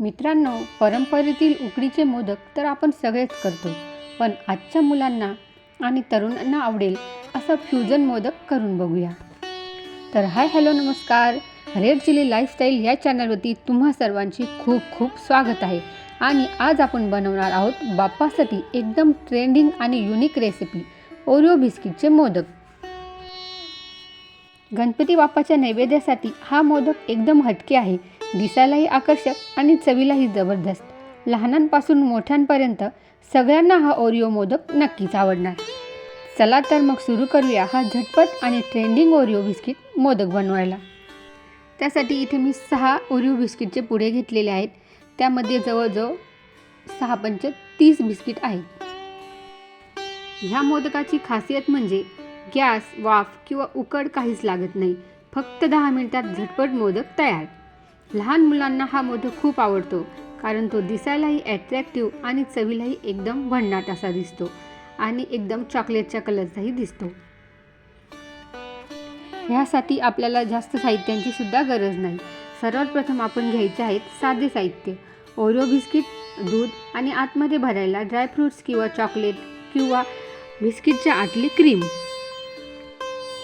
मित्रांनो परंपरेतील उकडीचे मोदक तर आपण सगळेच करतो पण आजच्या मुलांना आणि तरुणांना आवडेल असं फ्युजन मोदक करून बघूया. तर हाय हॅलो नमस्कार. रेड चिली लाईफस्टाईल या चॅनलवरती तुम्हा सर्वांची खूप खूप स्वागत आहे. आणि आज आपण बनवणार आहोत बाप्पासाठी एकदम ट्रेंडिंग आणि युनिक रेसिपी ओरिओ बिस्किटचे मोदक. गणपती बाप्पाच्या नैवेद्यासाठी हा मोदक एकदम हटके आहे. दिसायलाही आकर्षक आणि चवीलाही जबरदस्त. लहानांपासून मोठ्यांपर्यंत सगळ्यांना हा ओरिओ मोदक नक्कीच आवडणार. चला तर मग सुरू करूया हा झटपट आणि ट्रेंडिंग ओरिओ बिस्किट मोदक बनवायला. त्यासाठी इथे मी सहा ओरिओ बिस्किटचे पुढे घेतलेले आहेत. त्यामध्ये जवळजवळ सहा पंच तीस बिस्किट आहेत. ह्या मोदकाची खासियत म्हणजे गॅस वाफ किंवा उकड काहीच लागत नाही. फक्त दहा मिनिटात झटपट मोदक तयार. लहान मुलांना हा मोदक खूप आवडतो कारण तो दिसायलाही ॲट्रॅक्टिव्ह आणि चवीलाही एकदम भन्नाट असा दिसतो आणि एकदम चॉकलेटच्या कलरचाही दिसतो. ह्यासाठी आपल्याला जास्त साहित्यांची सुद्धा गरज नाही. सर्वात प्रथम आपण घ्यायचे आहेत साधे साहित्य. ओरिओ बिस्किट दूध आणि आतमध्ये भरायला ड्रायफ्रूट्स किंवा चॉकलेट किंवा बिस्किटच्या आतली क्रीम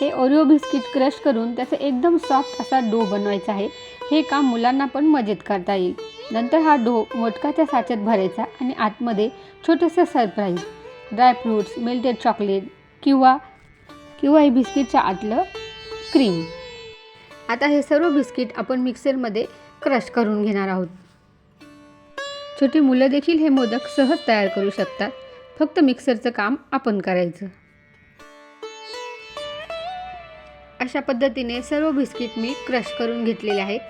हे ओरिओ बिस्किट क्रश करून त्याचा एकदम सॉफ्ट असा डो बनवायचा आहे. हे काम मुलांना पण मजेत करता येईल. नंतर हा डो मोटकाच्या साच्यात भरायचा आणि आतमध्ये छोटंसं सरप्राईज ड्रायफ्रूट्स मेल्टेड चॉकलेट किंवा किंवा हे बिस्किटच्या आतलं क्रीम आता हे सर्व बिस्किट आपण मिक्सरमध्ये क्रश करून घेणार आहोत. छोटी मुलं देखील हे मोदक सहज तयार करू शकतात. फक्त मिक्सरचं काम आपण करायचं. अशा पद्धतीने सर्व बिस्किट मी क्रश करून घेतलेले आहेत.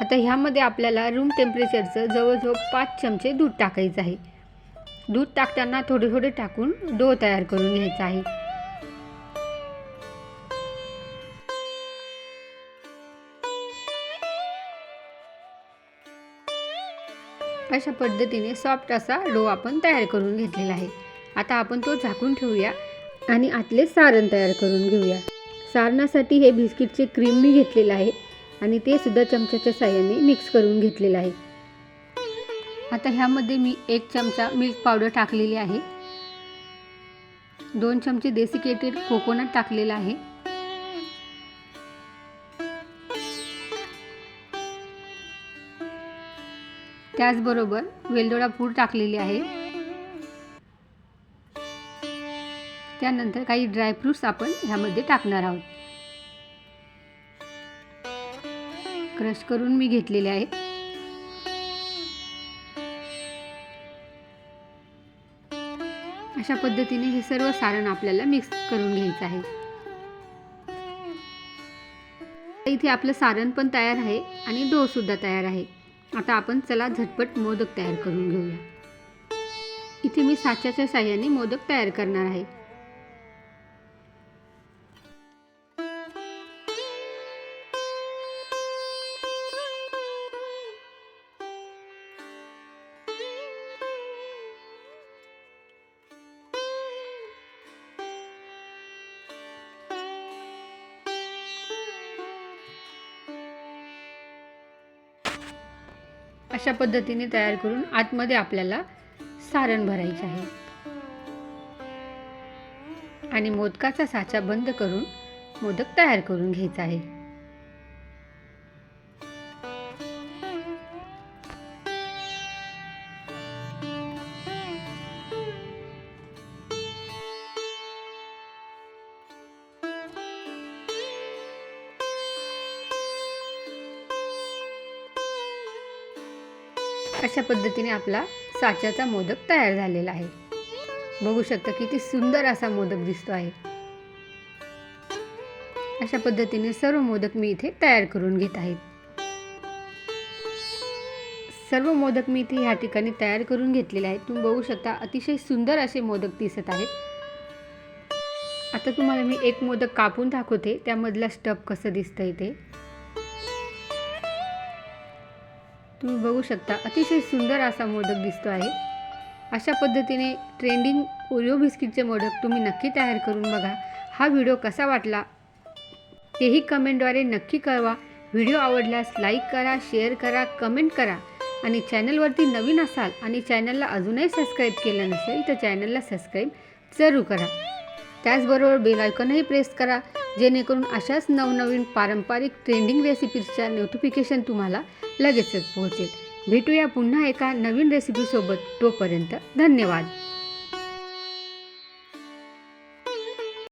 आता ह्यामध्ये आपल्याला रूम टेम्परेचरचं जवळजवळ पाच चमचे दूध टाकायचं आहे. दूध टाकताना थोडे थोडे टाकून डो तयार करून घ्यायचा आहे. अशा पद्धतीने सॉफ्ट असा डो आपण तयार करून घेतलेला आहे. आता आपण तो झाकून ठेवूया. आणि आतले सारण तयार करून घेऊया. सारणासाठी हे बिस्किटचे क्रीम मी घेतलेलं आहे आणि ते सुद्धा चमच्याच्या साह्याने मिक्स करून घेतलेलं आहे. आता ह्यामध्ये मी एक चमचा मिल्क पावडर टाकलेली आहे. दोन चमचे डेसिकेटेड कोकोनट टाकलेला आहे. त्याचबरोबर वेलदोडा पूड टाकलेली आहे. त्यानंतर काही ड्रायफ्रूट्स आपण ह्यामध्ये टाकणार आहोत. क्रश करून मी घेतलेले आहेत. अशा पद्धतीने हे सर्व सारण आपल्याला मिक्स करून घ्यायचं आहे. इथे आपलं सारण पण तयार आहे आणि डो सुद्धा तयार आहे. आता आपण चला झटपट मोदक तयार करून घेऊया. इथे मी साच्याच्या साह्याने मोदक तयार करणार आहे. अशा पद्धतीने तयार करून आतमध्ये आपल्याला सारण भरायचे आहे. आणि मोदकाचा साचा बंद करून मोदक तयार करून घ्यायचा आहे. अशा पद्धतीने आपला साच्याचा मोदक तयार झालेला आहे. बघू शकता किती सुंदर असा मोदक दिसतो आहे. अशा पद्धतीने सर्व मोदक मी इथे तयार करून घेत आहेत सर्व मोदक मी इथे ह्या ठिकाणी तयार करून घेतलेले आहेत. तुम्ही बघू शकता अतिशय सुंदर असे मोदक दिसत आहेत. आता तुम्हाला मी एक मोदक कापून दाखवते. त्यामधला स्टफ कसं दिसतं इथे तुम्ही बघू शकता. अतिशय सुंदर असा मोदक दिसतो आहे. अशा पद्धतीने ट्रेंडिंग ओरिओ बिस्किटचे मोदक तुम्ही नक्की तयार करून बघा. हा व्हिडिओ कसा वाटला? तेही कमेंटद्वारे नक्की कळवा. व्हिडिओ आवडल्यास लाईक करा शेअर करा कमेंट करा. आणि चॅनलवरती नवीन असाल आणि चॅनलला अजूनही सबस्क्राईब केलं नसेल तर चॅनलला सबस्क्राईब जरूर करा. त्याचबरोबर बेल आयकॉनही प्रेस करा. जेणेकरून अशाच नवनवीन पारंपरिक ट्रेंडिंग रेसिपीजच्या नोटिफिकेशन तुम्हाला लगेचच पोहोचेल. भेटूया पुन्हा एका नवीन रेसिपीसोबत तोपर्यंत धन्यवाद.